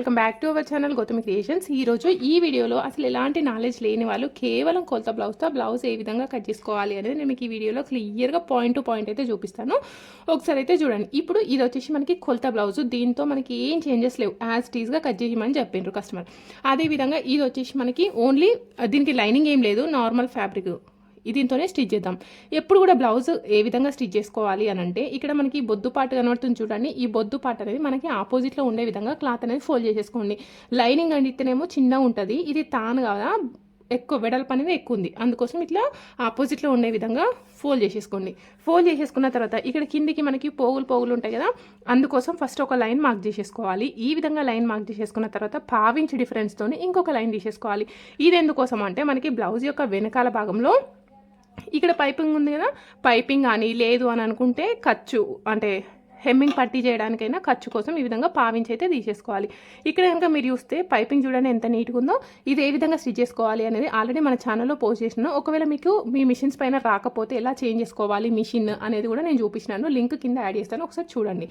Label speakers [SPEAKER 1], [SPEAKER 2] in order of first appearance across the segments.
[SPEAKER 1] Welcome back to our channel Gautami creations. ఈరోజు ఈ వీడియోలో అసలు ఎలాంటి నాలెడ్జ్ లేని వాళ్ళు కేవలం కొలత బ్లౌజ్తో బ్లౌజ్ ఏ విధంగా కట్ చేసుకోవాలి అనేది నేను మీకు ఈ వీడియోలో క్లియర్గా పాయింట్ టు పాయింట్ అయితే చూపిస్తాను. ఒకసారి అయితే చూడండి. ఇప్పుడు ఇది వచ్చేసి మనకి కొలత బ్లౌజ్ దీంతో మనకి ఏం చేంజెస్ లేవు. యాజ్ టీజ్గా కట్ చేయమని చెప్పిండ్రు కస్టమర్ అదేవిధంగా ఇది వచ్చేసి మనకి ఓన్లీ దీనికి లైనింగ్ ఏం లేదు. నార్మల్ ఫ్యాబ్రిక్ దీంతోనే స్టిచ్ చేద్దాం. ఎప్పుడు కూడా బ్లౌజ్ ఏ విధంగా స్టిచ్ చేసుకోవాలి అని అంటే ఇక్కడ మనకి బొద్దు పాట కనబడుతుంది చూడండి. ఈ బొద్దు పాట అనేది మనకి ఆపోజిట్లో ఉండే విధంగా క్లాత్ అనేది ఫోల్డ్ చేసేసుకోండి. లైనింగ్ అండితేనేమో చిన్నగా ఉంటుంది. ఇది తాను కదా? ఎక్కువ వెడల్పు అనేది ఎక్కువ ఉంది. అందుకోసం ఇట్లా ఆపోజిట్లో ఉండే విధంగా ఫోల్డ్ చేసేసుకోండి. ఫోల్డ్ చేసేసుకున్న తర్వాత ఇక్కడ కిందికి మనకి పోగులు పోగులు ఉంటాయి కదా అందుకోసం ఫస్ట్ ఒక లైన్ మార్క్ చేసేసుకోవాలి. ఈ విధంగా లైన్ మార్క్ చేసేసుకున్న తర్వాత పావించి డిఫరెన్స్తో ఇంకొక లైన్ తీసేసుకోవాలి. ఇది ఎందుకోసం అంటే మనకి బ్లౌజ్ యొక్క వెనకాల భాగంలో ఇక్కడ పైపింగ్ ఉంది కదా? పైపింగ్ కానీ లేదు అని అనుకుంటే ఖర్చు అంటే హెమ్మింగ్ పట్టీ చేయడానికైనా ఖర్చు కోసం ఈ విధంగా పావించి అయితే తీసేసుకోవాలి. ఇక్కడ కనుక మీరు చూస్తే పైపింగ్ చూడండి ఎంత నీట్గా ఉందో ఇది ఏ విధంగా స్టిచ్ చేసుకోవాలి అనేది ఆల్రెడీ మన ఛానల్లో పోస్ట్ చేసినాను. ఒకవేళ మీకు మీ మిషన్స్ పైన రాకపోతే ఎలా చేంజ్ చేసుకోవాలి మిషన్ అనేది కూడా నేను చూపించినాను. లింక్ కింద యాడ్ చేస్తాను ఒకసారి చూడండి.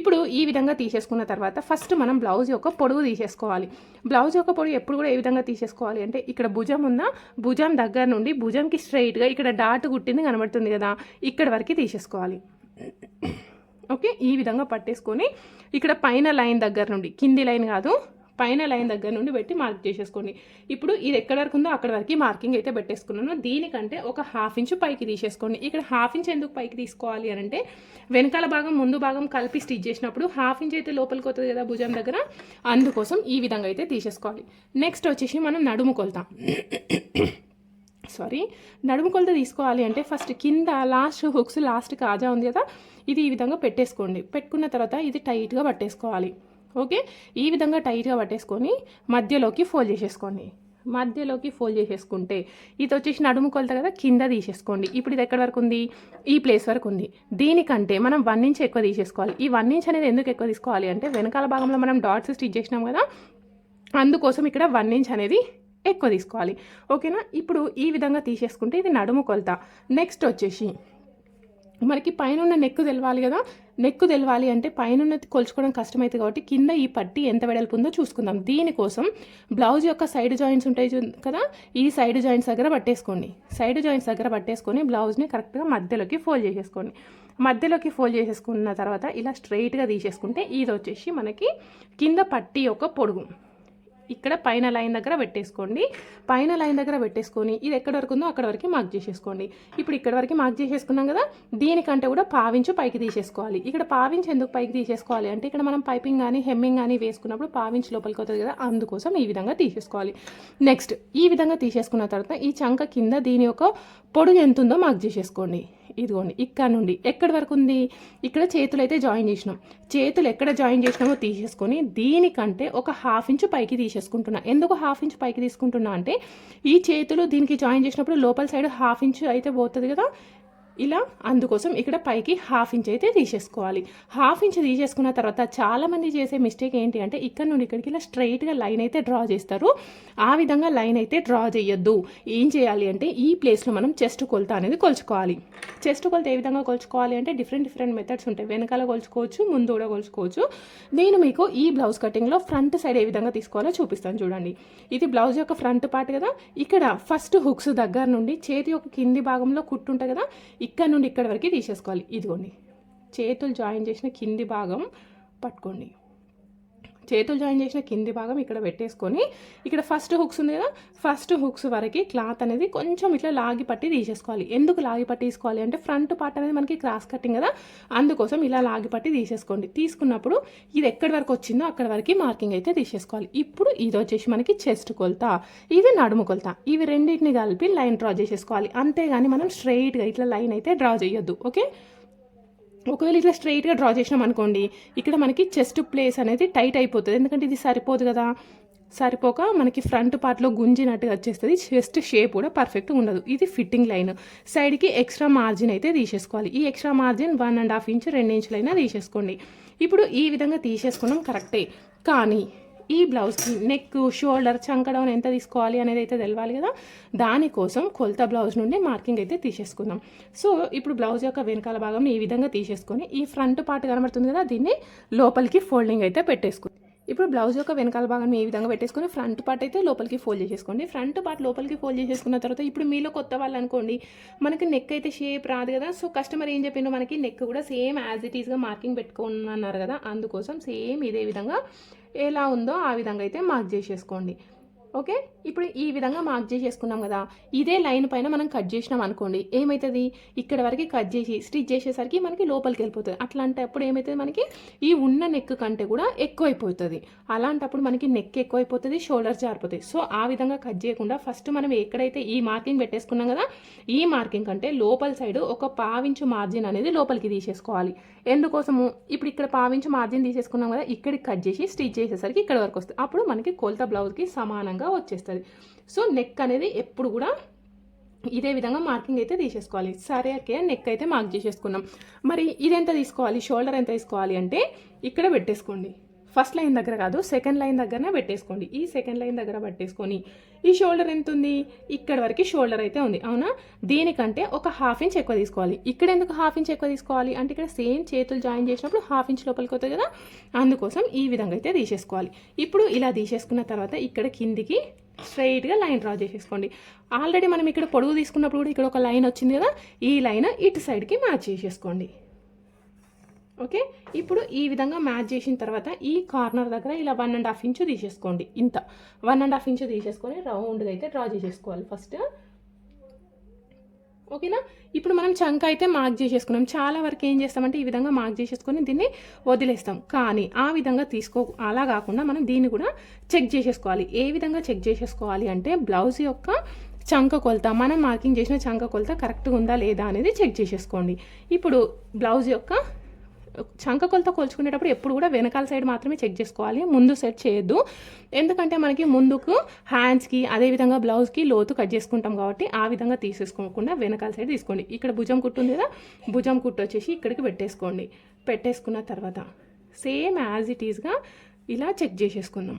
[SPEAKER 1] ఇప్పుడు ఈ విధంగా తీసేసుకున్న తర్వాత ఫస్ట్ మనం బ్లౌజ్ యొక్క పొడుగు తీసేసుకోవాలి. బ్లౌజ్ యొక్క పొడుగు ఎప్పుడు కూడా ఏ విధంగా తీసేసుకోవాలి అంటే ఇక్కడ భుజం ఉన్న భుజం దగ్గర నుండి భుజంకి స్ట్రైట్గా ఇక్కడ డాట్ కుట్టింది కనబడుతుంది కదా ఇక్కడ వరకు తీసేసుకోవాలి. ఓకే ఈ విధంగా పట్టేసుకొని ఇక్కడ పైన లైన్ దగ్గర నుండి కింది లైన్ కాదు పైన లైన్ దగ్గర నుండి పెట్టి మార్క్ చేసేసుకోండి. ఇప్పుడు ఇది ఎక్కడ వరకు ఉందో అక్కడ వరకు మార్కింగ్ అయితే పెట్టేసుకున్నాను. దీనికంటే ఒక హాఫ్ ఇంచ్ పైకి తీసేసుకోండి. ఇక్కడ హాఫ్ ఇంచ్ ఎందుకు పైకి తీసుకోవాలి అని అంటే వెనకాల భాగం ముందు భాగం కలిపి స్టిచ్ చేసినప్పుడు హాఫ్ ఇంచ్ అయితే లోపలికి వస్తుంది కదా భుజం దగ్గర అందుకోసం ఈ విధంగా అయితే తీసేసుకోవాలి. నెక్స్ట్ వచ్చేసి మనం నడుము కొలుతాం. సారీ. నడుము కొలత తీసుకోవాలి అంటే ఫస్ట్ కింద లాస్ట్ హుక్స్ లాస్ట్ కాజా ఉంది కదా ఇది ఈ విధంగా పెట్టేసుకోండి. పెట్టుకున్న తర్వాత ఇది టైట్గా పట్టేసుకోవాలి. ఓకే ఈ విధంగా టైట్గా పట్టేసుకొని మధ్యలోకి ఫోల్డ్ చేసేసుకోండి. మధ్యలోకి ఫోల్డ్ చేసేసుకుంటే ఇది వచ్చేసి నడుము కొలత కదా కింద తీసేసుకోండి. ఇప్పుడు ఇది ఎక్కడి వరకు ఉంది? ఈ ప్లేస్ వరకు ఉంది. దీనికంటే మనం వన్ ఇంచ్ ఎక్కువ తీసేసుకోవాలి. ఈ వన్ ఇంచ్ అనేది ఎందుకు ఎక్కువ తీసుకోవాలి అంటే వెనకాల భాగంలో మనం డాట్స్ స్టిచ్ చేసినాం కదా అందుకోసం ఇక్కడ వన్ ఇంచ్ అనేది ఎక్కువ తీసుకోవాలి. ఓకేనా? ఇప్పుడు ఈ విధంగా తీసేసుకుంటే ఇది నడుము కొలత. నెక్స్ట్ వచ్చేసి మనకి పైన ఉన్న నెక్ తెలవాలి కదా? నెక్ తెలవాలి అంటే పైన కొలుచుకోవడం కష్టమైతే కాబట్టి కింద ఈ పట్టి ఎంత వెడల్పు ఉందో చూసుకుందాం. దీనికోసం బ్లౌజ్ యొక్క సైడ్ జాయింట్స్ ఉంటాయి కదా? ఈ సైడ్ జాయింట్స్ దగ్గర పట్టేసుకోండి. సైడ్ జాయింట్స్ దగ్గర పట్టేసుకొని బ్లౌజ్ని కరెక్ట్గా మధ్యలోకి ఫోల్డ్ చేసేసుకోండి. మధ్యలోకి ఫోల్డ్ చేసేసుకున్న తర్వాత ఇలా స్ట్రైట్గా తీసేసుకుంటే ఇది వచ్చేసి మనకి కింద పట్టి యొక్క పొడుగు. ఇక్కడ పైన లైన్ దగ్గర పెట్టేసుకోండి. పైన లైన్ దగ్గర పెట్టేసుకొని ఇది ఎక్కడ వరకు ఉందో అక్కడ వరకు మార్క్ చేసేసుకోండి. ఇప్పుడు ఇక్కడ వరకు మార్క్ చేసేసుకున్నాం కదా దీనికంటే కూడా పావించు పైకి తీసేసుకోవాలి. ఇక్కడ పావించు ఎందుకు పైకి తీసేసుకోవాలి అంటే ఇక్కడ మనం పైపింగ్ కానీ హెమ్మింగ్ కానీ వేసుకున్నప్పుడు పావించు లోపలికి అవుతుంది కదా అందుకోసం ఈ విధంగా తీసేసుకోవాలి. నెక్స్ట్ ఈ విధంగా తీసేసుకున్న తర్వాత ఈ చంక కింద దీని యొక్క పొడుగు ఎంత ఉందో మార్క్ చేసేసుకోండి. ఇదిగోండి ఇక్కడ నుండి ఎక్కడి వరకు ఉంది? ఇక్కడ చేతులు అయితే జాయిన్ చేసినాం. చేతులు ఎక్కడ జాయిన్ చేసినామో తీసేసుకొని దీనికంటే ఒక హాఫ్ ఇంచు పైకి తీసేసుకుంటున్నా. ఎందుకు హాఫ్ ఇంచ్ పైకి తీసుకుంటున్నా అంటే ఈ చేతులు దీనికి జాయిన్ చేసినప్పుడు లోపల సైడ్ హాఫ్ ఇంచ్ అయితే పోతుంది కదా? ఇలా అందుకోసం ఇక్కడ పైకి హాఫ్ ఇంచ్ అయితే తీసేసుకోవాలి. హాఫ్ ఇంచ్ తీసేసుకున్న తర్వాత చాలామంది చేసే మిస్టేక్ ఏంటి అంటే ఇక్కడ నుండి ఇక్కడికి ఇలా స్ట్రైట్గా లైన్ అయితే డ్రా చేస్తారు. ఆ విధంగా లైన్ అయితే డ్రా చేయొద్దు. ఏం చేయాలి అంటే ఈ ప్లేస్లో మనం చెస్ట్ కొలత అనేది కొలుచుకోవాలి. చెస్ట్ కొలత ఏ విధంగా కొలుచుకోవాలి అంటే డిఫరెంట్ డిఫరెంట్ మెథడ్స్ ఉంటాయి. వెనకాల కొలుచుకోవచ్చు ముందు కూడా కొలుచుకోవచ్చు. నేను మీకు ఈ బ్లౌజ్ కటింగ్లో ఫ్రంట్ సైడ్ ఏ విధంగా తీసుకోవాలో చూపిస్తాను చూడండి. ఇది బ్లౌజ్ యొక్క ఫ్రంట్ పార్ట్ కదా. ఇక్కడ ఫస్ట్ హుక్స్ దగ్గర నుండి చేతి యొక్క కింది భాగంలో కుట్టుంటుంది కదా. ఇక్కడ నుండి ఇక్కడ వరకు తీసేసుకోవాలి. ఇదిగోండి. చేతులు జాయిన్ చేసిన కింది భాగం పట్టుకోండి. చేతులు జాయిన్ చేసిన కింది భాగం ఇక్కడ పెట్టేసుకొని ఇక్కడ ఫస్ట్ హుక్స్ ఉంది కదా ఫస్ట్ హుక్స్ వరకు క్లాత్ అనేది కొంచెం ఇట్లా లాగి పట్టి తీసేసుకోవాలి. ఎందుకు లాగి పట్టి తీసుకోవాలి అంటే ఫ్రంట్ పార్ట్ అనేది మనకి క్రాస్ కటింగ్ కదా అందుకోసం ఇలా లాగి పట్టి తీసేసుకోండి. తీసుకున్నప్పుడు ఇది ఎక్కడి వరకు వచ్చిందో అక్కడ వరకు మార్కింగ్ అయితే తీసేసుకోవాలి. ఇప్పుడు ఇది వచ్చేసి మనకి చెస్ట్ కొలత ఇది నడుము కొలత. ఇవి రెండింటిని కలిపి లైన్ డ్రా చేసేసుకోవాలి. అంతేగాని మనం స్ట్రైట్గా ఇట్లా లైన్ అయితే డ్రా చేయొద్దు. ఓకే ఒకవేళ ఇట్లా స్ట్రైట్గా డ్రా చేసినాం అనుకోండి ఇక్కడ మనకి చెస్ట్ ప్లేస్ అనేది టైట్ అయిపోతుంది. ఎందుకంటే ఇది సరిపోదు కదా. సరిపోక మనకి ఫ్రంట్ పార్ట్లో గుంజినట్టుగా వచ్చేస్తుంది. చెస్ట్ షేప్ కూడా పర్ఫెక్ట్గా ఉండదు. ఇది ఫిట్టింగ్ లైన్ సైడ్కి ఎక్స్ట్రా మార్జిన్ అయితే తీసేసుకోవాలి. ఈ extra margin one and half inch రెండు ఇంచులైనా తీసేసుకోండి. ఇప్పుడు ఈ విధంగా తీసేసుకున్నాం కరెక్టే కానీ ఈ బ్లౌజ్కి నెక్ షోల్డర్ చంకడం ఎంత తీసుకోవాలి అనేది అయితే తెలవాలి కదా. దానికోసం కొలత బ్లౌజ్ నుండి మార్కింగ్ అయితే తీసేసుకుందాం. సో ఇప్పుడు బ్లౌజ్ యొక్క వెనకాల భాగం ఈ విధంగా తీసేసుకొని ఈ ఫ్రంట్ పార్ట్ కనబడుతుంది కదా దీన్ని లోపలికి ఫోల్డింగ్ అయితే పెట్టేసుకుందాం. ఇప్పుడు బ్లౌజ్ యొక్క వెనకాల భాగం ఈ విధంగా పెట్టేసుకొని ఫ్రంట్ పార్ట్ అయితే లోపలికి ఫోల్డ్ చేసేసుకోండి. ఫ్రంట్ పార్ట్ లోపలికి ఫోల్డ్ చేసేసుకున్న తర్వాత ఇప్పుడు మీలో కొత్త వాళ్ళు అనుకోండి మనకి నెక్ అయితే షేప్ రాదు కదా. సో కస్టమర్ ఏం చెప్పిండో మనకి నెక్ కూడా సేమ్ యాజ్ ఇట్ ఈస్గా మార్కింగ్ పెట్టుకున్నారు కదా. అందుకోసం సేమ్ ఇదే విధంగా ఎలా ఉందో ఆ విధంగా అయితే మార్క్ చేసేసుకోండి. ఓకే? ఇప్పుడు ఈ విధంగా మార్క్ చేసేసుకున్నాం కదా ఇదే లైన్ పైన మనం కట్ చేసినాం అనుకోండి ఏమవుతుంది ఇక్కడ వరకు కట్ చేసి స్టిచ్ చేసేసరికి మనకి లోపలికి వెళ్ళిపోతుంది. అట్లాంటప్పుడు ఏమవుతుంది మనకి? ఈ ఉన్న నెక్ కంటే కూడా ఎక్కువైపోతుంది. అలాంటప్పుడు మనకి నెక్ ఎక్కువైపోతుంది షోల్డర్ జారిపోతాయి సో ఆ విధంగా కట్ చేయకుండా ఫస్ట్ మనం ఎక్కడైతే ఈ మార్కింగ్ పెట్టేసుకున్నాం కదా ఈ మార్కింగ్ కంటే లోపల సైడ్ ఒక పావించు మార్జిన్ అనేది లోపలికి తీసేసుకోవాలి. ఎందుకోసము? ఇప్పుడు ఇక్కడ పావించు మార్జిన్ తీసేసుకున్నాం కదా ఇక్కడికి కట్ చేసి స్టిచ్ చేసేసరికి ఇక్కడ వరకు వస్తుంది. అప్పుడు మనకి కొలత బ్లౌజ్కి సమానంగా వచ్చేస్తుంది. సో నెక్ అనేది ఎప్పుడు కూడా ఇదే విధంగా మార్కింగ్ అయితే తీసేసుకోవాలి. సరే ఓకే నెక్ అయితే మార్క్ చేసేసుకున్నాం. మరి ఇది ఎంత తీసుకోవాలి? షోల్డర్ ఎంత తీసుకోవాలి అంటే ఇక్కడ పెట్టేసుకోండి. ఫస్ట్ లైన్ దగ్గర కాదు సెకండ్ లైన్ దగ్గరనే పెట్టేసుకోండి. ఈ సెకండ్ లైన్ దగ్గర పెట్టేసుకొని ఈ షోల్డర్ ఎంత ఉంది ఇక్కడ వరకు షోల్డర్ అయితే ఉంది. అవునా? దీనికంటే ఒక హాఫ్ ఇంచ్ ఎక్కువ తీసుకోవాలి. ఇక్కడ ఎందుకు హాఫ్ ఇంచ్ ఎక్కువ తీసుకోవాలి? అంటే ఇక్కడ సేమ్ చేతులు జాయిన్ చేసినప్పుడు హాఫ్ ఇంచ్ లోపలికి అవుతుంది కదా? అందుకోసం ఈ విధంగా అయితే తీసేసుకోవాలి. ఇప్పుడు ఇలా తీసేసుకున్న తర్వాత ఇక్కడ కిందికి స్ట్రైట్గా లైన్ డ్రా చేసేసుకోండి. ఆల్రెడీ మనం ఇక్కడ పొడుగు తీసుకున్నప్పుడు కూడా ఇక్కడ ఒక లైన్ వచ్చింది కదా? ఈ లైన్ ఇటు సైడ్కి మ్యాచ్ చేసేసుకోండి. ఓకే? ఇప్పుడు ఈ విధంగా మ్యాచ్ చేసిన తర్వాత ఈ కార్నర్ దగ్గర ఇలా వన్ అండ్ హాఫ్ ఇంచు తీసేసుకోండి. ఇంత. వన్ అండ్ హాఫ్ ఇంచు తీసేసుకొని రౌండ్గా అయితే డ్రా చేసేసుకోవాలి ఫస్ట్. ఓకేనా? ఇప్పుడు మనం చంక అయితే మార్క్ చేసేసుకున్నాం. చాలా వరకు ఏం చేస్తామంటే ఈ విధంగా మార్క్ చేసేసుకొని దీన్ని వదిలేస్తాం. కానీ ఆ విధంగా తీసుకో అలా కాకుండా మనం దీన్ని కూడా చెక్ చేసేసుకోవాలి. ఏ విధంగా చెక్ చేసేసుకోవాలి అంటే బ్లౌజ్ యొక్క చంక కొలత మనం మార్కింగ్ చేసిన చంక కొలత కరెక్ట్గా ఉందా లేదా అనేది చెక్ చేసేసుకోండి. ఇప్పుడు బ్లౌజ్ యొక్క చంక కొలత కొలుచుకునేటప్పుడు ఎప్పుడు కూడా వెనకాల సైడ్ మాత్రమే చెక్ చేసుకోవాలి ముందు సెట్ చేయొద్దు. ఎందుకంటే మనకి ముందుకు హ్యాండ్స్కి అదేవిధంగా బ్లౌజ్కి లోతు కట్ చేసుకుంటాం కాబట్టి ఆ విధంగా తీసేసుకోకుండా వెనకాల సైడ్ తీసుకోండి. ఇక్కడ భుజం కుట్టు ఉంది కదా భుజం కుట్టు వచ్చేసి ఇక్కడికి పెట్టేసుకోండి. పెట్టేసుకున్న తర్వాత సేమ్ యాజ్ ఇట్ ఈస్గా ఇలా చెక్ చేసేసుకుందాం.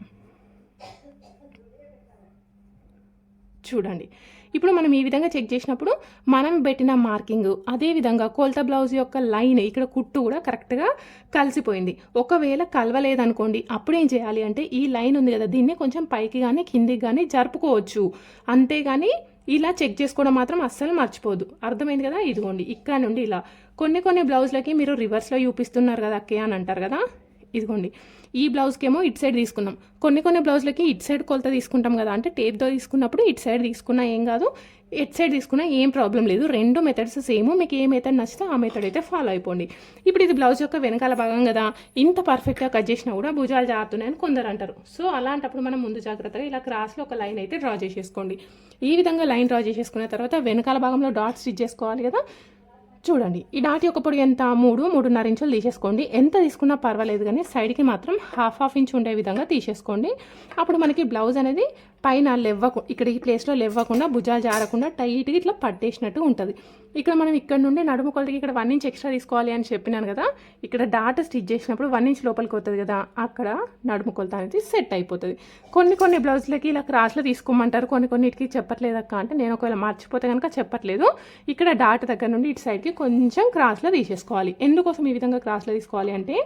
[SPEAKER 1] చూడండి. ఇప్పుడు మనం ఈ విధంగా చెక్ చేసినప్పుడు మనం పెట్టిన మార్కింగ్ అదేవిధంగా కొలత బ్లౌజ్ యొక్క లైన్ ఇక్కడ కుట్టు కూడా కరెక్ట్గా కలిసిపోయింది. ఒకవేళ కలవలేదనుకోండి అప్పుడు ఏం చేయాలి అంటే ఈ లైన్ ఉంది కదా దీన్ని కొంచెం పైకి కానీ కిందికి కానీ జరుపుకోవచ్చు. అంతేగాని ఇలా చెక్ చేసుకోవడం మాత్రం అస్సలు మర్చిపోదు. అర్థమైంది కదా? ఇదిగోండి ఇక్కడ నుండి ఇలా. కొన్ని కొన్ని బ్లౌజ్లకి మీరు రివర్స్లో చూపిస్తున్నారు కదా అక్కే అని అంటారు కదా? ఇదిగోండి. ఈ బ్లౌజ్కి ఏమో ఇటు సైడ్ తీసుకున్నాం. కొన్ని కొన్ని బ్లౌజ్లకి ఇటు సైడ్ కొలత తీసుకుంటాం కదా అంటే టేప్తో తీసుకున్నప్పుడు ఇటు సైడ్ తీసుకున్నా ఏం కాదు ఇటు సైడ్ తీసుకున్నా ఏం ప్రాబ్లం లేదు. రెండు మెథడ్స్ సేమ్ మీకు ఏ మెథడ్ నచ్చితే ఆ మెథడ్ అయితే ఫాలో అయిపోండి. ఇప్పుడు ఇది బ్లౌజ్ యొక్క వెనకాల భాగం కదా ఇంత పర్ఫెక్ట్గా కట్ చేసినా కూడా భుజాలు జారుతున్నాయని కొందరు అంటారు. సో అలాంటప్పుడు మనం ముందు జాగ్రత్తగా ఇలా క్రాస్లో ఒక లైన్ అయితే డ్రా చేసేసుకోండి. ఈ విధంగా లైన్ డ్రా చేసేసుకున్న తర్వాత వెనకాల భాగంలో డాట్ స్టిచ్ చేసుకోవాలి కదా చూడండి ఈ డాట్ యొక్క పొడి ఎంత? మూడు మూడున్నర ఇంచులు తీసేసుకోండి. ఎంత తీసుకున్నా పర్వాలేదు కానీ సైడ్కి మాత్రం హాఫ్ హాఫ్ ఇంచ్ ఉండే విధంగా తీసేసుకోండి. అప్పుడు మనకి బ్లౌజ్ అనేది పైన లెవ్వకు ఇక్కడ ఈ ప్లేస్లో లెవ్వకుండా భుజాలు జారకుండా టైట్గా ఇట్లా పట్టేసినట్టు ఉంటుంది. ఇక్కడ మనం ఇక్కడ నుండి నడుము కొలతకి ఇక్కడ వన్ ఇంచ్ ఎక్స్ట్రా తీసుకోవాలి అని చెప్పినాను కదా ఇక్కడ డాట్ స్టిచ్ చేసినప్పుడు వన్ ఇంచ్ లోపలికి వస్తుంది కదా అక్కడ నడుము కొలత అనేది సెట్ అయిపోతుంది. కొన్ని కొన్ని బ్లౌజ్లకి ఇలా క్రాస్లో తీసుకోమంటారు కొన్ని కొన్నిటికి చెప్పట్లేదు అక్క అంటే నేను ఒకవేళ మర్చిపోతే కనుక చెప్పట్లేదు. ఇక్కడ డాట్ దగ్గర నుండి ఇటు సైడ్కి కొంచెం క్రాస్లో తీసేసుకోవాలి. ఎందుకోసం ఈ విధంగా క్రాస్లో తీసుకోవాలి అంటే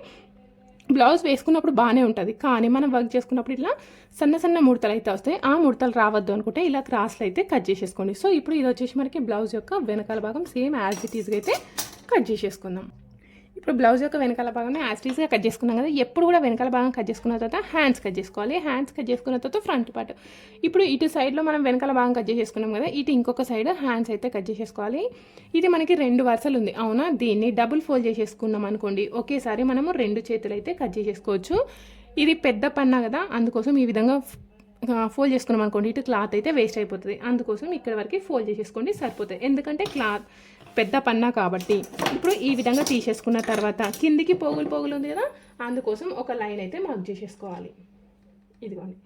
[SPEAKER 1] బ్లౌజ్ వేసుకున్నప్పుడు బాగానే ఉంటుంది. కానీ మనం వర్క్ చేసుకున్నప్పుడు ఇట్లా సన్న సన్న ముడతలు అయితే వస్తాయి. ఆ ముడతలు రావద్దు అనుకుంటే ఇలా క్రాస్లు అయితే కట్ చేసేసుకోండి. సో ఇప్పుడు ఇది వచ్చేసి మనకి బ్లౌజ్ యొక్క వెనకాల భాగం సేమ్ యాజ్ ఇట్ ఈస్గా అయితే కట్ చేసేసుకుందాం. ఇప్పుడు బ్లౌజ్ యొక్క వెనకాల భాగమే యాస్టీస్గా కట్ చేసుకున్నాం కదా ఎప్పుడు కూడా వెనకాల భాగం కట్ చేసుకున్న తర్వాత హ్యాండ్స్ కట్ చేసుకోవాలి. హ్యాండ్స్ కట్ చేసుకున్న తర్వాత ఫ్రంట్ పార్ట్ ఇప్పుడు ఇటు సైడ్లో మనం వెనకాల భాగం కట్ చేసేసుకున్నాం కదా ఇటు ఇంకొక సైడ్ హ్యాండ్స్ అయితే కట్ చేసేసుకోవాలి. ఇది మనకి రెండు వరుసలు ఉంది. అవునా? దీన్ని డబుల్ ఫోల్డ్ చేసేసుకున్నాం అనుకోండి. ఒకేసారి మనము రెండు చేతులు అయితే కట్ చేసేసుకోవచ్చు. ఇది పెద్ద పన్నా కదా అందుకోసం ఈ విధంగా ఫోల్డ్ చేసుకున్నాం అనుకోండి. ఇటు క్లాత్ అయితే వేస్ట్ అయిపోతుంది. అందుకోసం ఇక్కడ వరకు ఫోల్డ్ చేసేసుకోండి సరిపోతుంది. ఎందుకంటే క్లాత్ పెద్ద పన్నా కాబట్టి ఇప్పుడు ఈ విధంగా తీసేసుకున్న తర్వాత కిందికి పోగులు పోగులు ఉంది కదా అందుకోసం ఒక లైన్ అయితే మార్క్ చేసేసుకోవాలి. ఇదిగోండి.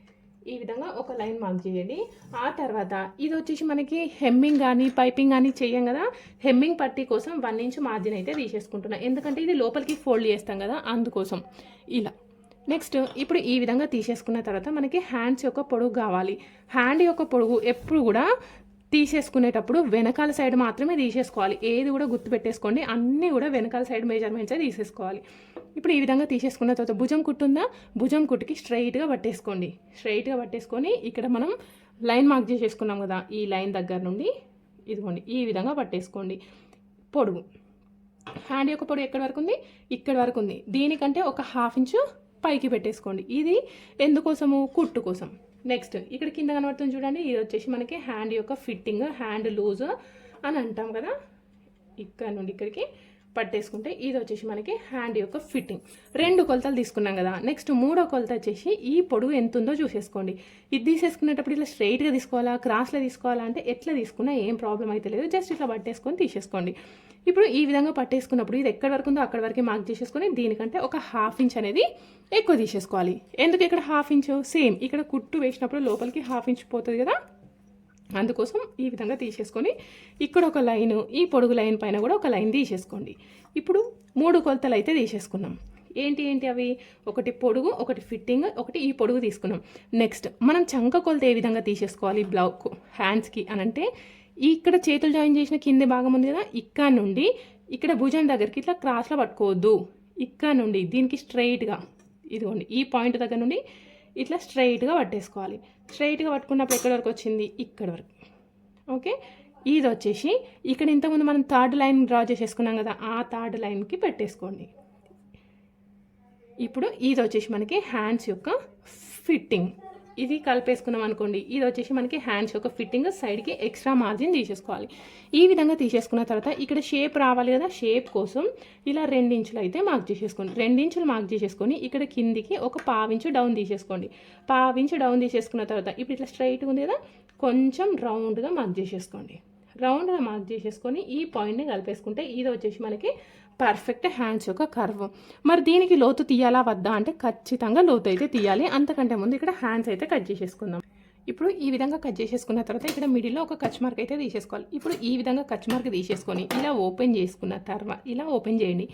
[SPEAKER 1] ఈ విధంగా ఒక లైన్ మార్క్ చేయండి. ఆ తర్వాత ఇది వచ్చేసి మనకి హెమ్మింగ్ కానీ పైపింగ్ కానీ చేయం కదా. హెమ్మింగ్ పట్టీ కోసం వన్ ఇంచ్ మార్జిన్ అయితే తీసేసుకుంటున్నాను ఎందుకంటే ఇది లోపలికి ఫోల్డ్ చేస్తాం కదా అందుకోసం. ఇలా. నెక్స్ట్ ఇప్పుడు ఈ విధంగా తీసేసుకున్న తర్వాత మనకి హ్యాండ్స్ యొక్క పొడుగు కావాలి. హ్యాండ్ యొక్క పొడుగు ఎప్పుడు కూడా తీసేసుకునేటప్పుడు వెనకాల సైడ్ మాత్రమే తీసేసుకోవాలి. ఏది కూడా గుర్తు పెట్టేసుకోండి అన్నీ కూడా వెనకాల సైడ్ మెజర్మెంట్సే తీసేసుకోవాలి. ఇప్పుడు ఈ విధంగా తీసేసుకున్న తర్వాత భుజం కుట్టుందా? భుజం కుట్టుకి స్ట్రైట్గా పట్టేసుకోండి. స్ట్రైట్గా పట్టేసుకొని ఇక్కడ మనం లైన్ మార్క్ చేసేసుకున్నాం కదా ఈ లైన్ దగ్గర నుండి ఇదిగోండి ఈ విధంగా పట్టేసుకోండి. పొడుగు. హ్యాండ్ యొక్క పొడుగు ఎక్కడి వరకు ఉంది? ఇక్కడ వరకు ఉంది. దీనికంటే ఒక హాఫ్ ఇంచు పైకి పెట్టేసుకోండి. ఇది ఎందుకోసము? కుట్టు కోసం. నెక్స్ట్ ఇక్కడ కింద కనబడుతుంది చూడండి. ఇది వచ్చేసి మనకి హ్యాండ్ యొక్క ఫిట్టింగ్ హ్యాండ్ లూజ్ అని అంటాం కదా. ఇక్కడ నుండి ఇక్కడికి పట్టేసుకుంటే ఇది వచ్చేసి మనకి హ్యాండ్ యొక్క ఫిట్టింగ్ రెండు కొలతలు తీసుకున్నాం కదా. నెక్స్ట్ మూడో కొలత వచ్చేసి ఈ పొడుగు ఎంత ఉందో చూసేసుకోండి. ఇది తీసేసుకునేటప్పుడు ఇట్లా స్ట్రైట్గా తీసుకోవాలా క్రాస్లో తీసుకోవాలా అంటే ఎట్లా తీసుకున్నా ఏం ప్రాబ్లం అయితే లేదు. జస్ట్ ఇట్లా పట్టేసుకొని తీసేసుకోండి. ఇప్పుడు ఈ విధంగా పట్టేసుకున్నప్పుడు ఇది ఎక్కడి వరకు ఉందో అక్కడి వరకు మార్క్ చేసేసుకొని దీనికంటే ఒక హాఫ్ ఇంచ్ అనేది ఎక్కువ తీసేసుకోవాలి. ఎందుకు ఇక్కడ హాఫ్ ఇంచ్ సేమ్ ఇక్కడ కుట్టు వేసినప్పుడు లోపలికి హాఫ్ ఇంచ్ పోతుంది కదా? అందుకోసం ఈ విధంగా తీసేసుకొని ఇక్కడ ఒక లైన్ ఈ పొడుగు లైన్ పైన కూడా ఒక లైన్ తీసేసుకోండి. ఇప్పుడు మూడు కొలతలు అయితే తీసేసుకున్నాం. ఏంటి ఏంటి అవి? ఒకటి పొడుగు ఒకటి ఫిట్టింగ్ ఒకటి ఈ పొడుగు తీసుకున్నాం. నెక్స్ట్ మనం చంక కొలత ఏ విధంగా తీసేసుకోవాలి? బ్లౌక్ హ్యాండ్స్కి అని అంటే ఇక్కడ చేతులు జాయిన్ చేసిన కింది భాగం ఉంది కదా ఇక్కడ నుండి ఇక్కడ భుజం దగ్గరికి ఇట్లా క్రాస్లో పట్టుకోవద్దు. ఇక్కడ నుండి దీనికి స్ట్రైట్గా ఇదిగోండి ఈ పాయింట్ దగ్గర నుండి ఇట్లా స్ట్రైట్గా పట్టేసుకోవాలి. స్ట్రైట్గా పట్టుకున్నప్పుడు ఎక్కడి వరకు వచ్చింది? ఇక్కడ వరకు. ఓకే ఇది వచ్చేసి ఇక్కడ ఇంతకుముందు మనం థర్డ్ లైన్ డ్రా చేసేసుకున్నాం కదా ఆ థర్డ్ లైన్కి పెట్టేసుకోండి. ఇప్పుడు ఇది వచ్చేసి మనకి హ్యాండ్స్ యొక్క ఫిట్టింగ్ ఇది కలిపేసుకున్నాం అనుకోండి ఇది వచ్చేసి మనకి హ్యాండ్స్ యొక్క ఫిట్టింగ్ సైడ్కి ఎక్స్ట్రా మార్జిన్ తీసేసుకోవాలి. ఈ విధంగా తీసేసుకున్న తర్వాత ఇక్కడ షేప్ రావాలి కదా షేప్ కోసం ఇలా రెండించులు అయితే మార్క్ చేసేసుకోండి. రెండించులు మార్క్ చేసేసుకొని ఇక్కడ కిందికి ఒక పావించు డౌన్ తీసేసుకోండి. పావించు డౌన్ తీసేసుకున్న తర్వాత ఇప్పుడు ఇట్లా స్ట్రైట్గా ఉంది కదా కొంచెం రౌండ్గా మార్క్ చేసేసుకోండి. రౌండ్గా మార్క్ చేసేసుకొని ఈ పాయింట్ని కలిపేసుకుంటే ఇది వచ్చేసి మనకి పర్ఫెక్ట్ హ్యాండ్స్ యొక్క కర్వ్ మరి దీనికి లోతు తీయాలా వద్దా అంటే ఖచ్చితంగా లోతు అయితే తీయాలి. అంతకంటే ముందు ఇక్కడ హ్యాండ్స్ అయితే కట్ చేసేసుకుందాం. ఇప్పుడు ఈ విధంగా కట్ చేసేసుకున్న తర్వాత ఇక్కడ మిడిల్లో ఒక కచ్ మార్క్ అయితే తీసేసుకోవాలి. ఇప్పుడు ఈ విధంగా కచ్ మార్క్ తీసేసుకొని ఇలా ఓపెన్ చేసుకున్న తర్వాత ఇలా ఓపెన్ చేయండి.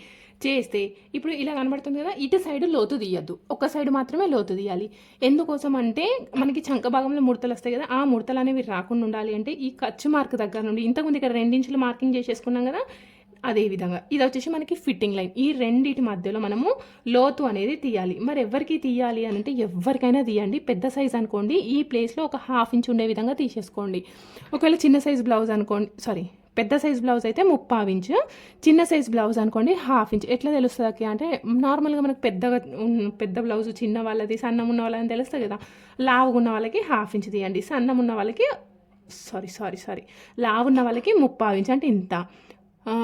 [SPEAKER 1] చేస్తే ఇప్పుడు ఇలా కనబడుతుంది కదా ఇటు సైడ్ లోతు తీయద్దు. ఒక సైడ్ మాత్రమే లోతు తీయాలి. ఎందుకోసం అంటే మనకి చంక భాగంలో ముడతలు వస్తాయి కదా ఆ ముడతలు అనేవి రాకుండా ఉండాలి అంటే ఈ కచ్ మార్క్ దగ్గర నుండి ఇంతకుముందు ఇక్కడ రెండించులు మార్కింగ్ చేసేసుకున్నాం కదా అదే విధంగా. ఇది వచ్చేసి మనకి ఫిట్టింగ్ లైన్ ఈ రెండింటి మధ్యలో మనము లోతు అనేది తీయాలి. మరి ఎవరికి తీయాలి అని అంటే ఎవరికైనా తీయండి. పెద్ద సైజ్ అనుకోండి. ఈ ప్లేస్లో ఒక హాఫ్ ఇంచ్ ఉండే విధంగా తీసేసుకోండి. ఒకవేళ చిన్న సైజ్ బ్లౌజ్ అనుకోండి సారీ పెద్ద సైజ్ బ్లౌజ్ అయితే ముప్పావు ఇంచ్ చిన్న సైజ్ బ్లౌజ్ అనుకోండి హాఫ్ ఇంచ్ ఎట్లా తెలుస్తుంది అక్క అంటే నార్మల్గా మనకు పెద్దగా పెద్ద బ్లౌజ్ చిన్న వాళ్ళది సన్నం ఉన్న వాళ్ళని తెలుస్తుంది కదా. లావుగా ఉన్న వాళ్ళకి హాఫ్ ఇంచ్ తీయండి. సన్నం ఉన్న వాళ్ళకి సారీ సారీ సారీ లావు ఉన్న వాళ్ళకి ముప్పావు ఇంచ్ అంటే ఇంత. ఆ,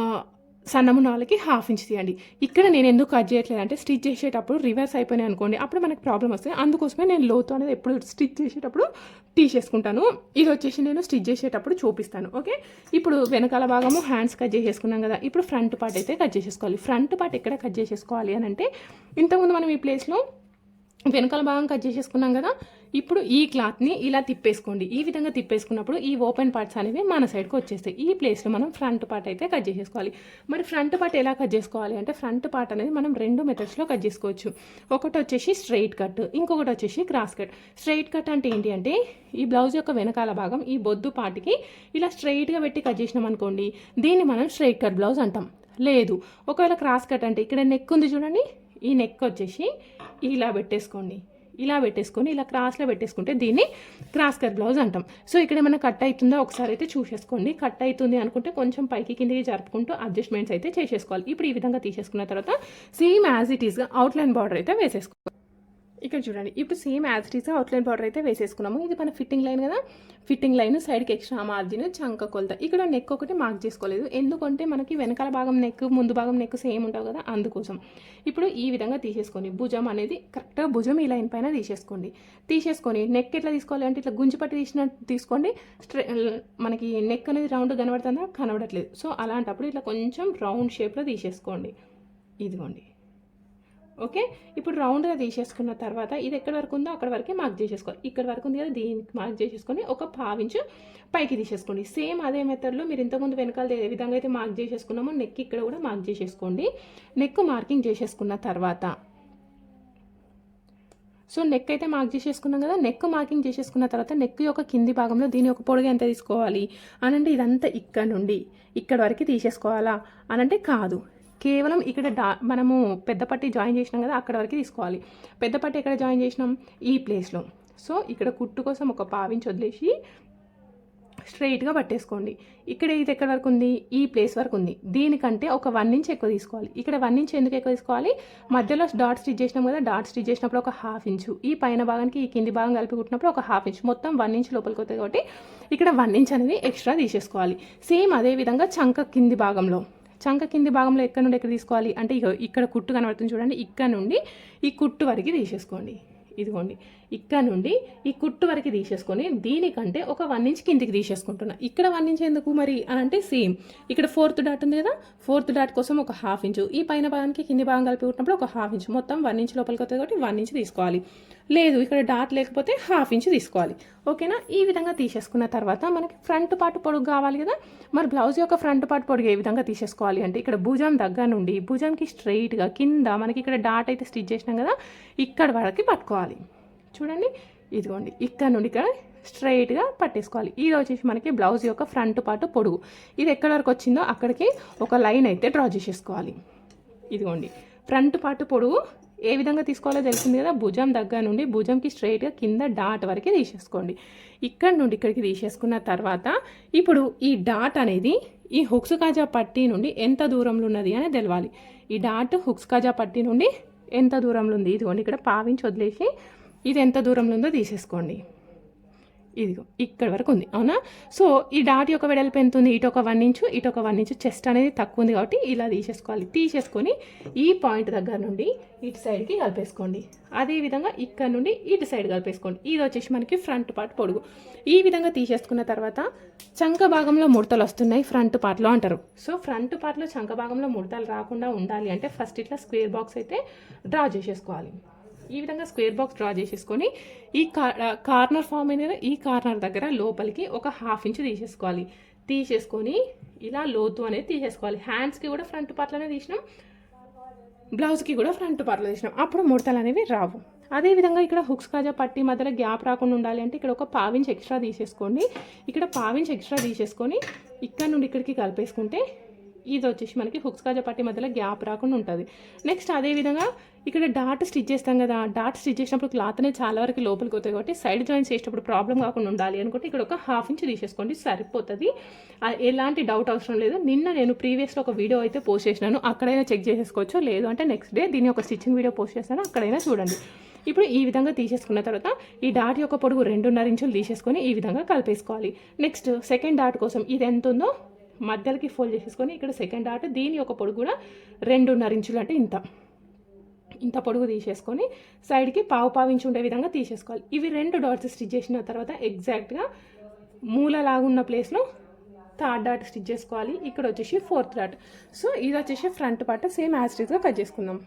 [SPEAKER 1] వాళ్ళకి హాఫ్ ఇంచ్ తీయండి. ఇక్కడ నేను ఎందుకు కట్ చేయట్లేదు అంటే స్టిచ్ చేసేటప్పుడు రివర్స్ అయిపోయినాయి అనుకోండి అప్పుడు మనకు ప్రాబ్లం వస్తుంది అందుకోసమే నేను లోతు అనేది ఎప్పుడు స్టిచ్ చేసేటప్పుడు తీసేసుకుంటాను. ఇది వచ్చేసి నేను స్టిచ్ చేసేటప్పుడు చూపిస్తాను ఓకే? ఇప్పుడు వెనకాల భాగము హ్యాండ్స్ కట్ చేసేసుకున్నాం కదా ఇప్పుడు ఫ్రంట్ పార్ట్ అయితే కట్ చేసేసుకోవాలి. ఫ్రంట్ పార్ట్ ఎక్కడ కట్ చేసేసుకోవాలి అని అంటే ఇంతకుముందు మనం ఈ ప్లేస్లో వెనకాల భాగం కట్ చేసేసుకున్నాం కదా ఇప్పుడు ఈ క్లాత్ని ఇలా తిప్పేసుకోండి. ఈ విధంగా తిప్పేసుకున్నప్పుడు ఈ ఓపెన్ పార్ట్స్ అనేవి మన సైడ్కి వచ్చేస్తాయి. ఈ ప్లేస్లో మనం ఫ్రంట్ పార్ట్ అయితే కట్ చేసేసుకోవాలి. మరి ఫ్రంట్ పార్ట్ ఎలా కట్ చేసుకోవాలి అంటే ఫ్రంట్ పార్ట్ అనేది మనం రెండు మెథడ్స్లో కట్ చేసుకోవచ్చు. ఒకటి వచ్చేసి స్ట్రైట్ కట్ ఇంకొకటి వచ్చేసి క్రాస్ కట్. స్ట్రైట్ కట్ అంటే ఏంటి అంటే ఈ బ్లౌజ్ యొక్క వెనకాల భాగం ఈ బొద్దు పార్ట్కి ఇలా స్ట్రైట్గా పెట్టి కట్ చేసినాం అనుకోండి దీన్ని మనం స్ట్రైట్ కట్ బ్లౌజ్ అంటాం. లేదు. ఒకవేళ క్రాస్ కట్ అంటే ఇక్కడ నెక్ ఉంది చూడండి ఈ నెక్ వచ్చేసి ఇలా పెట్టేసుకోండి. ఇలా పెట్టేసుకొని ఇలా క్రాస్లో పెట్టేసుకుంటే దీన్ని క్రాస్ కట్ బ్లౌజ్ అంటాం. సో ఇక్కడ ఏమైనా కట్ అవుతుందో ఒకసారి అయితే చూసేసుకోండి. కట్ అవుతుంది అనుకుంటే కొంచెం పైకి కిందికి జరుపుకుంటూ అడ్జస్ట్మెంట్స్ అయితే చేసేసుకోవాలి. ఇప్పుడు ఈ విధంగా తీసేసుకున్న తర్వాత సేమ్ యాజ్ ఇట్ ఈస్గా అవుట్లైన్ బార్డర్ అయితే వేసేసుకోవాలి. ఇక్కడ చూడండి. ఇప్పుడు same as it's outline border అయితే వేసేసుకున్నాము. ఇది మన ఫిట్టింగ్ లైన్ కదా. ఫిట్టింగ్ లైన్ సైడ్కి ఎక్స్ట్రా మార్జిన్ చంక కొలత. ఇక్కడ నెక్ ఒకటి మార్క్ చేసుకోలేదు. ఎందుకంటే మనకి వెనకాల భాగం నెక్ ముందు భాగం నెక్ సేమ్ ఉంటావు కదా అందుకోసం. ఇప్పుడు ఈ విధంగా తీసేసుకోండి. భుజం అనేది కరెక్ట్గా భుజం ఈ లైన్ పైన తీసేసుకోండి. తీసేసుకొని నెక్ ఎట్లా తీసుకోవాలి అంటే ఇట్లా గుంజి పట్టి తీసినట్టు తీసుకోండి. మనకి నెక్ అనేది రౌండ్ కనబడుతుందా? కనబడట్లేదు. సో అలాంటప్పుడు ఇట్లా కొంచెం రౌండ్ షేప్లో తీసేసుకోండి. ఇదిగోండి. ఓకే? ఇప్పుడు రౌండ్గా తీసేసుకున్న తర్వాత ఇది ఎక్కడి వరకు ఉందో అక్కడ వరకే మార్క్ చేసేసుకోవాలి. ఇక్కడ వరకు ఉంది కదా దీనికి మార్క్ చేసేసుకొని ఒక పావించు పైకి తీసేసుకోండి. సేమ్ అదే మెథడ్లో మీరు ఇంతకుముందు వెనకాల ఏ విధంగా అయితే మార్క్ చేసేసుకున్నామో నెక్ ఇక్కడ కూడా మార్క్ చేసేసుకోండి. నెక్ మార్కింగ్ చేసేసుకున్న తర్వాత. సో నెక్ అయితే మార్క్ చేసేసుకున్నాం కదా నెక్ మార్కింగ్ చేసేసుకున్న తర్వాత నెక్ యొక్క కింది భాగంలో దీని యొక్క పొడుగు ఎంత తీసుకోవాలి? అనంటే ఇదంతా ఇక్కడ నుండి ఇక్కడ వరకు తీసేసుకోవాలా? అనంటే కాదు. కేవలం ఇక్కడ డా మనము పెద్దపట్టి జాయిన్ చేసినాం కదా అక్కడ వరకు తీసుకోవాలి. పెద్దపట్టి ఎక్కడ జాయిన్ చేసినాం? ఈ ప్లేస్లో సో ఇక్కడ కుట్టు కోసం ఒక పావించి వదిలేసి స్ట్రైట్గా పట్టేసుకోండి. ఇక్కడ ఇది ఎక్కడ వరకు ఉంది? ఈ ప్లేస్ వరకు ఉంది. దీనికంటే ఒక వన్ ఇంచ్ ఎక్కువ తీసుకోవాలి. ఇక్కడ వన్ ఇంచ్ ఎందుకు ఎక్కువ తీసుకోవాలి? మధ్యలో డాట్ స్టిచ్ చేసినాం కదా డాట్ స్టిచ్ చేసినప్పుడు ఒక హాఫ్ ఇంచు ఈ పైన భాగానికి ఈ కింది భాగం కలిపి కుట్టినప్పుడు ఒక హాఫ్ ఇంచ్ మొత్తం వన్ ఇంచ్ లోపలికి వస్తుంది కాబట్టి ఇక్కడ వన్ ఇంచ్ అనేది ఎక్స్ట్రా తీసేసుకోవాలి. సేమ్ అదే విధంగా చంక కింది భాగంలో. చంక కింది భాగంలో ఎక్కడ నుండి ఎక్కడ తీసుకోవాలి? అంటే ఇక ఇక్కడ కుట్టు కనబడుతుంది చూడండి ఇక్కడ నుండి ఈ కుట్టు వరకు తీసేసుకోండి. ఇదిగోండి ఇక్కడ నుండి ఈ కుట్టు వరకు తీసేసుకొని దీనికంటే ఒక వన్ ఇంచ్ కిందికి తీసేసుకుంటున్నా. ఇక్కడ వన్ ఇంచ్ ఎందుకు మరి అని అంటే సేమ్ ఇక్కడ ఫోర్త్ డాట్ ఉంది కదా ఫోర్త్ డాట్ కోసం ఒక హాఫ్ ఇంచు ఈ పైన భాగానికి కింది భాగం కలిపి కుట్టినప్పుడు ఒక హాఫ్ ఇంచ్ మొత్తం వన్ ఇంచ్ లోపలికి వస్తుంది కాబట్టి వన్ ఇంచ్ తీసుకోవాలి. లేదు ఇక్కడ డాట్ లేకపోతే హాఫ్ ఇంచ్ తీసుకోవాలి. ఓకేనా? ఈ విధంగా తీసేసుకున్న తర్వాత మనకి ఫ్రంట్ పార్ట్ పొడుగు కావాలి కదా? మరి బ్లౌజ్ యొక్క ఫ్రంట్ పార్ట్ పొడుగు ఏ విధంగా తీసేసుకోవాలి అంటే ఇక్కడ భుజం దగ్గర నుండి భుజంకి స్ట్రైట్గా కింద మనకి ఇక్కడ డాట్ అయితే స్టిచ్ చేసినాం కదా ఇక్కడ వరకు పట్టుకోవాలి. చూడండి ఇదిగోండి ఇక్కడ నుండి ఇక్కడ స్ట్రైట్గా పట్టేసుకోవాలి. ఇది వచ్చేసి మనకి బ్లౌజ్ యొక్క ఫ్రంట్ పార్ట్ పొడుగు. ఇది ఎక్కడ వరకు వచ్చిందో అక్కడికి ఒక లైన్ అయితే డ్రా చేసేసుకోవాలి. ఇదిగోండి ఫ్రంట్ పార్ట్ పొడుగు ఏ విధంగా తీసుకోవాలో తెలిసింది కదా భుజం దగ్గర నుండి భుజంకి స్ట్రైట్గా కింద డాట్ వరకు తీసేసుకోండి. ఇక్కడ నుండి ఇక్కడికి తీసేసుకున్న తర్వాత ఇప్పుడు ఈ డాట్ అనేది ఈ హుక్స్ కాజా పట్టీ నుండి ఎంత దూరంలో ఉన్నది అని తెలవాలి. ఈ డాట్ హుక్స్ కాజా పట్టీ నుండి ఎంత దూరంలో ఉంది? ఇదిగోండి ఇక్కడ పావించి వదిలేసి ఇది ఎంత దూరంలో ఉందో తీసేసుకోండి. ఇదిగో ఇక్కడ వరకు ఉంది. అవునా? సో ఈ డాట్ యొక్క వెడల్పు ఎంత ఉంది? ఇటు ఒక వన్ ఇంచు ఇటు ఒక వన్ ఇంచు. చెస్ట్ అనేది తక్కువ ఉంది కాబట్టి ఇలా తీసేసుకోవాలి. తీసేసుకొని ఈ పాయింట్ దగ్గర నుండి ఇటు సైడ్కి కలిపేసుకోండి. అదేవిధంగా ఇక్కడ నుండి ఇటు సైడ్ కలిపేసుకోండి. ఇది వచ్చేసి మనకి ఫ్రంట్ పార్ట్ పొడుగు. ఈ విధంగా తీసేసుకున్న తర్వాత చంక భాగంలో ముడతలు వస్తున్నాయి ఫ్రంట్ పార్ట్లో అంటారు. సో ఫ్రంట్ పార్ట్లో చంక భాగంలో ముడతలు రాకుండా ఉండాలి అంటే ఫస్ట్ ఇట్లా స్క్వేర్ బాక్స్ అయితే డ్రా చేసేసుకోవాలి. ఈ విధంగా స్క్వేర్ బాక్స్ డ్రా చేసేసుకొని ఈ కార్నర్ ఫామ్ అనేది ఈ కార్నర్ దగ్గర లోపలికి ఒక హాఫ్ ఇంచ్ తీసేసుకోవాలి. తీసేసుకొని ఇలా లోతు అనేది తీసేసుకోవాలి. హ్యాండ్స్కి కూడా ఫ్రంట్ పార్ట్లోనే తీసినాం. బ్లౌజ్కి కూడా ఫ్రంట్ పార్ట్లో తీసినాం. అప్పుడు ముడతలు అనేవి రావు. అదేవిధంగా ఇక్కడ హుక్స్ కాజా పట్టి మధ్యలో గ్యాప్ రాకుండా ఉండాలి అంటే ఇక్కడ ఒక పావించ్ ఎక్స్ట్రా తీసేసుకోండి. ఇక్కడ పావించ్ ఎక్స్ట్రా తీసేసుకొని ఇక్కడ నుండి ఇక్కడికి కలిపేసుకుంటే ఇది వచ్చేసి మనకి హుక్స్ కాజా పట్టి మధ్యలో గ్యాప్ రాకుండా ఉంటుంది. నెక్స్ట్ అదేవిధంగా ఇక్కడ డాట్ స్టిచ్ చేస్తాం కదా డాట్ స్టిచ్ చేసినప్పుడు క్లాత్ అనేది చాలా వరకు లోపలికి అవుతుంది కాబట్టి సైడ్ జాయింట్స్ చేసేటప్పుడు ప్రాబ్లం కాకుండా ఉండాలి అనుకుంటే ఇక్కడ ఒక హాఫ్ ఇంచ్ తీసేసుకోండి సరిపోతుంది. ఎలాంటి డౌట్ అవసరం లేదు. నిన్న నేను ప్రీవియస్లో ఒక వీడియో అయితే పోస్ట్ చేసినాను అక్కడైనా చెక్ చేసేసుకోవచ్చు లేదు అంటే నెక్స్ట్ డే దీని ఒక స్టిచ్చింగ్ వీడియో పోస్ట్ చేస్తాను అక్కడైనా చూడండి. ఇప్పుడు ఈ విధంగా తీసేసుకున్న తర్వాత ఈ డాట్ యొక్క పొడుగు రెండున్నర ఇంచులు తీసేసుకొని ఈ విధంగా కలిపేసుకోవాలి. నెక్స్ట్ సెకండ్ డాట్ కోసం ఇది ఎంత ఉందో మధ్యలోకి ఫోల్డ్ చేసేసుకొని ఇక్కడ సెకండ్ డాట్ దీని యొక్క పొడుగు కూడా రెండున్నర ఇంచులు అంటే ఇంత. ఇంత పొడుగు తీసేసుకొని సైడ్కి పావు పావించి ఉండే విధంగా తీసేసుకోవాలి. ఇవి రెండు డాట్స్ స్టిచ్ చేసిన తర్వాత ఎగ్జాక్ట్గా మూలలాగున్న ప్లేస్లో థర్డ్ డాట్ స్టిచ్ చేసుకోవాలి. ఇక్కడ వచ్చేసి ఫోర్త్ డాట్ సో ఇది వచ్చేసి front part same as cut చేసుకుందాం.